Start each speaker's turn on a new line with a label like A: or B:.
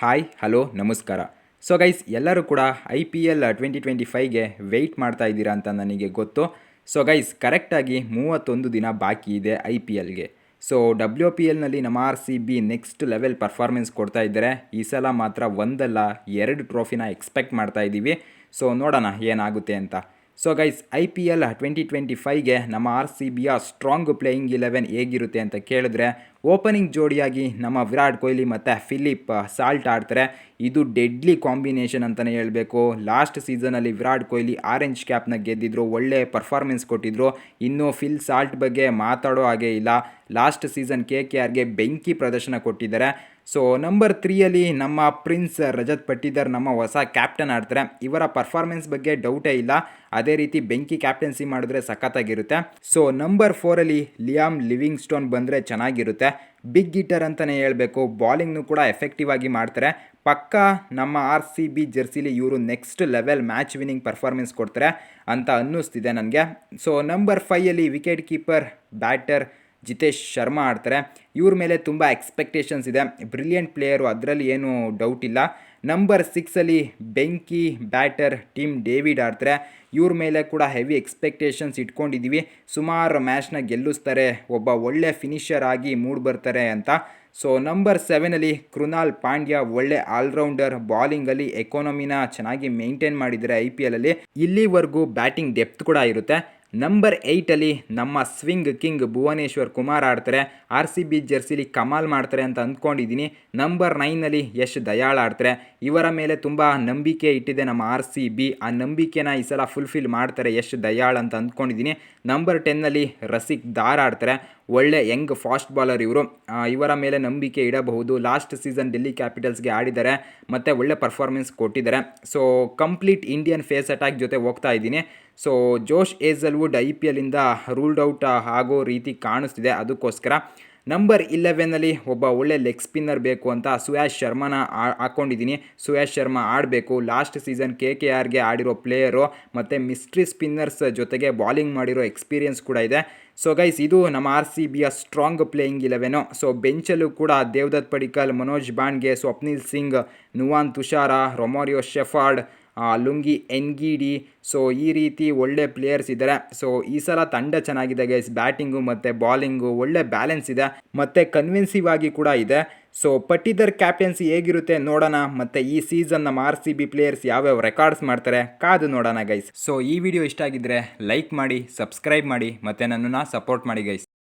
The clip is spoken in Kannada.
A: ಹಾಯ್, ಹಲೋ, ನಮಸ್ಕಾರ. ಸೊ ಗೈಸ್ ಎಲ್ಲರೂ ಕೂಡ I P L twenty twenty ಫೈವ್ಗೆ wait ಮಾಡ್ತಾ ಇದ್ದೀರಾ ಅಂತ ನನಗೆ ಗೊತ್ತು. ಸೊ ಗೈಸ್ ಕರೆಕ್ಟಾಗಿ ಮೂವತ್ತೊಂದು ದಿನ ಬಾಕಿ ಇದೆ ಐ ಪಿ ಎಲ್ಗೆ. ಸೊ ಡಬ್ಲ್ಯೂ ಪಿ ಎಲ್ನಲ್ಲಿ ನಮ್ಮ R C B next level performance ಕೊಡ್ತಾ ಇದ್ದಾರೆ. ಈ ಸಲ ಮಾತ್ರ ಒಂದಲ್ಲ, ಎರಡು ಟ್ರೋಫಿನ ಎಕ್ಸ್ಪೆಕ್ಟ್ ಮಾಡ್ತಾ ಇದ್ದೀವಿ. ಸೊ ನೋಡೋಣ ಏನಾಗುತ್ತೆ ಅಂತ. So guys I P L twenty twenty ಫೈವ್ಗೆ ನಮ್ಮ ಆರ್ ಸಿ ಬಿಯ ಸ್ಟ್ರಾಂಗ್ ಪ್ಲೇಯಿಂಗ್ ಇಲೆವೆನ್ ಹೇಗಿರುತ್ತೆ ಅಂತ ಕೇಳಿದ್ರೆ ಓಪನಿಂಗ್ ಜೋಡಿಯಾಗಿ ನಮ್ಮ ವಿರಾಟ್ ಕೊಹ್ಲಿ ಮತ್ತು ಫಿಲಿಪ್ ಸಾಲ್ಟ್ ಆಡ್ತಾರೆ. ಇದು ಡೆಡ್ಲಿ ಕಾಂಬಿನೇಷನ್ ಅಂತಲೇ ಹೇಳಬೇಕು. ಲಾಸ್ಟ್ ಸೀಸನಲ್ಲಿ ವಿರಾಟ್ ಕೊಹ್ಲಿ ಆರೆಂಜ್ ಕ್ಯಾಪ್ನ ಗೆದ್ದಿದ್ರು, ಒಳ್ಳೆ ಪರ್ಫಾರ್ಮೆನ್ಸ್ ಕೊಟ್ಟಿದ್ರು. ಇನ್ನು ಫಿಲ್ ಸಾಲ್ಟ್ ಬಗ್ಗೆ ಮಾತಾಡೋ ಹಾಗೆ ಇಲ್ಲ. ಲಾಸ್ಟ್ ಸೀಸನ್ ಕೆ ಕೆ ಆರ್ಗೆ ಬೆಂಕಿ ಪ್ರದರ್ಶನ ಕೊಟ್ಟಿದ್ದಾರೆ. ಸೊ ನಂಬರ್ ತ್ರೀಯಲ್ಲಿ ನಮ್ಮ ಪ್ರಿನ್ಸ್ ರಜತ್ ಪಟ್ಟಿದರ್ ನಮ್ಮ ಹೊಸ ಕ್ಯಾಪ್ಟನ್ ಆಡ್ತಾರೆ. ಇವರ ಪರ್ಫಾರ್ಮೆನ್ಸ್ ಬಗ್ಗೆ ಡೌಟೇ ಇಲ್ಲ. ಅದೇ ರೀತಿ ಬೆಂಕಿ ಕ್ಯಾಪ್ಟನ್ಸಿ ಮಾಡಿದ್ರೆ ಸಖತ್ತಾಗಿರುತ್ತೆ. ಸೊ ನಂಬರ್ ಫೋರಲ್ಲಿ ಲಿಯಾಮ್ ಲಿವಿಂಗ್ ಸ್ಟೋನ್ ಬಂದರೆ ಚೆನ್ನಾಗಿರುತ್ತೆ. ಬಿಗ್ ಗಿಟರ್ ಅಂತಲೇ ಹೇಳಬೇಕು. ಬಾಲಿಂಗ್ನು ಕೂಡ ಎಫೆಕ್ಟಿವ್ ಆಗಿ ಮಾಡ್ತಾರೆ. ಪಕ್ಕ ನಮ್ಮ ಆರ್ ಸಿ ಬಿ ಜೆರ್ಸಿಲಿ ಇವರು next level match winning performance ಕೊಡ್ತಾರೆ ಅಂತ ಅನ್ನಿಸ್ತಿದೆ ನನಗೆ. So number ಫೈಯಲ್ಲಿ wicket keeper batter Jitesh Sharma ಆಡ್ತಾರೆ. ಇವ್ರ ಮೇಲೆ ತುಂಬ ಎಕ್ಸ್ಪೆಕ್ಟೇಷನ್ಸ್ ಇದೆ. ಬ್ರಿಲಿಯಂಟ್ ಪ್ಲೇಯರು ಅದರಲ್ಲಿ ಏನು ಡೌಟ್ ಇಲ್ಲ. ನಂಬರ್ ಸಿಕ್ಸಲ್ಲಿ ಬೆಂಕಿ ಬ್ಯಾಟರ್ ಟೀಮ್ ಡೇವಿಡ್ ಆಡ್ತಾರೆ. ಇವ್ರ ಮೇಲೆ ಕೂಡ ಹೆವಿ ಎಕ್ಸ್ಪೆಕ್ಟೇಷನ್ಸ್ ಇಟ್ಕೊಂಡಿದ್ದೀವಿ ಸುಮಾರು ಮ್ಯಾಚ್ನ ಗೆಲ್ಲಿಸ್ತಾರೆ. ಒಬ್ಬ ಒಳ್ಳೆ ಫಿನಿಷರ್ ಆಗಿ ಮೂಡ್ ಬರ್ತಾರೆ ಅಂತ. ಸೊ ನಂಬರ್ ಸೆವೆನಲ್ಲಿ ಕೃನಾಲ್ ಪಾಂಡ್ಯ ಒಳ್ಳೆ ಆಲ್ರೌಂಡರ್ ಬಾಲಿಂಗಲ್ಲಿ ಎಕಾನಮಿನ ಚೆನ್ನಾಗಿ ಮೇಂಟೈನ್ ಮಾಡಿದರೆ ಐ ಪಿ ಎಲಲ್ಲಿ ಇಲ್ಲಿವರೆಗೂ ಬ್ಯಾಟಿಂಗ್ ಡೆಪ್ತ್ ಕೂಡ ಇರುತ್ತೆ. ನಂಬರ್ ಏಯ್ಟಲ್ಲಿ ನಮ್ಮ ಸ್ವಿಂಗ್ ಕಿಂಗ್ ಭುವನೇಶ್ವರ್ ಕುಮಾರ್ ಆಡ್ತಾರೆ. ಆರ್ ಸಿ ಬಿ ಜರ್ಸಿಲಿ ಕಮಾಲ್ ಮಾಡ್ತಾರೆ ಅಂತ ಅಂದ್ಕೊಂಡಿದ್ದೀನಿ ನಂಬರ್ ನೈನಲ್ಲಿ ಯಶ್ ದಯಾಳ್ ಆಡ್ತಾರೆ. ಇವರ ಮೇಲೆ ತುಂಬ ನಂಬಿಕೆ ಇಟ್ಟಿದೆ ನಮ್ಮ ಆರ್ ಸಿ ಬಿ ಆ ನಂಬಿಕೆನ ಈ ಸಲ ಫುಲ್ಫಿಲ್ ಮಾಡ್ತಾರೆ ಯಶ್ ದಯಾಳ್ ಅಂತ ಅಂದ್ಕೊಂಡಿದ್ದೀನಿ ನಂಬರ್ ಟೆನ್ನಲ್ಲಿ ರಸಿಕ್ ದಾರ್ ಆಡ್ತಾರೆ. ಒಳ್ಳೆ ಯಂಗ್ ಫಾಸ್ಟ್ ಬಾಲರ್ ಇವರು. ಇವರ ಮೇಲೆ ನಂಬಿಕೆ ಇಡಬಹುದು. ಲಾಸ್ಟ್ ಸೀಸನ್ ಡೆಲ್ಲಿ ಕ್ಯಾಪಿಟಲ್ಸ್ಗೆ ಆಡಿದ್ದಾರೆ. ಮತ್ತು ಒಳ್ಳೆ ಪರ್ಫಾರ್ಮೆನ್ಸ್ ಕೊಟ್ಟಿದ್ದಾರೆ. So, complete Indian pace attack ಜೊತೆ ಹೋಗ್ತಾ ಇದ್ದೀನಿ. So, Josh Hazlewood I P ಎಲ್ಲಿಂದ ರೂಲ್ಡ್ ಔಟ್ ಆಗೋ ರೀತಿ ಕಾಣಿಸ್ತಿದೆ. ಅದಕ್ಕೋಸ್ಕರ ನಂಬರ್ ಇಲೆವೆನಲ್ಲಿ ಒಬ್ಬ ಒಳ್ಳೆ ಲೆಗ್ ಸ್ಪಿನ್ನರ್ ಬೇಕು ಅಂತ ಸುಯಾಶ್ ಶರ್ಮನ ಹಾಕ್ಕೊಂಡಿದ್ದೀನಿ ಸುಯಾಶ್ ಶರ್ಮಾ ಆಡಬೇಕು. ಲಾಸ್ಟ್ ಸೀಸನ್ ಕೆ ಕೆ ಆರ್ಗೆ ಆಡಿರೋ ಪ್ಲೇಯರು ಮತ್ತು ಮಿಸ್ಟ್ರಿ ಸ್ಪಿನ್ನರ್ಸ್ ಜೊತೆಗೆ ಬಾಲಿಂಗ್ ಮಾಡಿರೋ ಎಕ್ಸ್ಪೀರಿಯನ್ಸ್ ಕೂಡ ಇದೆ. ಸೊ ಗೈಸ್ ಇದು ನಮ್ಮ ಆರ್ ಸಿ ಬಿಯ ಸ್ಟ್ರಾಂಗ್ ಪ್ಲೇಯಿಂಗ್ ಇಲೆವೆನು ಸೊ ಬೆಂಚಲ್ಲೂ ಕೂಡ Devdutt Padikkal Manoj Bhandage Swapnil Singh, Nuwan Thushara, Romario Shepherd Lungi, Ngidi so ಈ ರೀತಿ ಒಳ್ಳೆ ಪ್ಲೇಯರ್ಸ್ ಇದ್ದಾರೆ ಸೊ ಈ ಸಲ ತಂಡ ಚೆನ್ನಾಗಿದೆ ಗೈಸ್ ಬ್ಯಾಟಿಂಗು ಮತ್ತು ಬಾಲಿಂಗು ಒಳ್ಳೆ ಬ್ಯಾಲೆನ್ಸ್ ಇದೆ. ಮತ್ತು ಕನ್ವಿನ್ಸಿವ್ ಆಗಿ ಕೂಡ ಇದೆ. ಸೊ ಪಟ್ಟಿದರ್ ಕ್ಯಾಪ್ಟನ್ಸಿ ಹೇಗಿರುತ್ತೆ ನೋಡೋಣ. ಮತ್ತು ಈ ಸೀಸನ್ ನಮ್ಮ ಆರ್ ಸಿ ಬಿ ಪ್ಲೇಯರ್ಸ್ ಯಾವ್ಯಾವ ರೆಕಾರ್ಡ್ಸ್ ಮಾಡ್ತಾರೆ ಕಾದು ನೋಡೋಣ ಗೈಸ್ ಸೊ ಈ ವಿಡಿಯೋ ಇಷ್ಟ ಆಗಿದ್ರೆ ಲೈಕ್ ಮಾಡಿ ಸಬ್ಸ್ಕ್ರೈಬ್ ಮಾಡಿ, ಮತ್ತು ನನ್ನನ್ನು ಸಪೋರ್ಟ್ ಮಾಡಿ ಗೈಸ್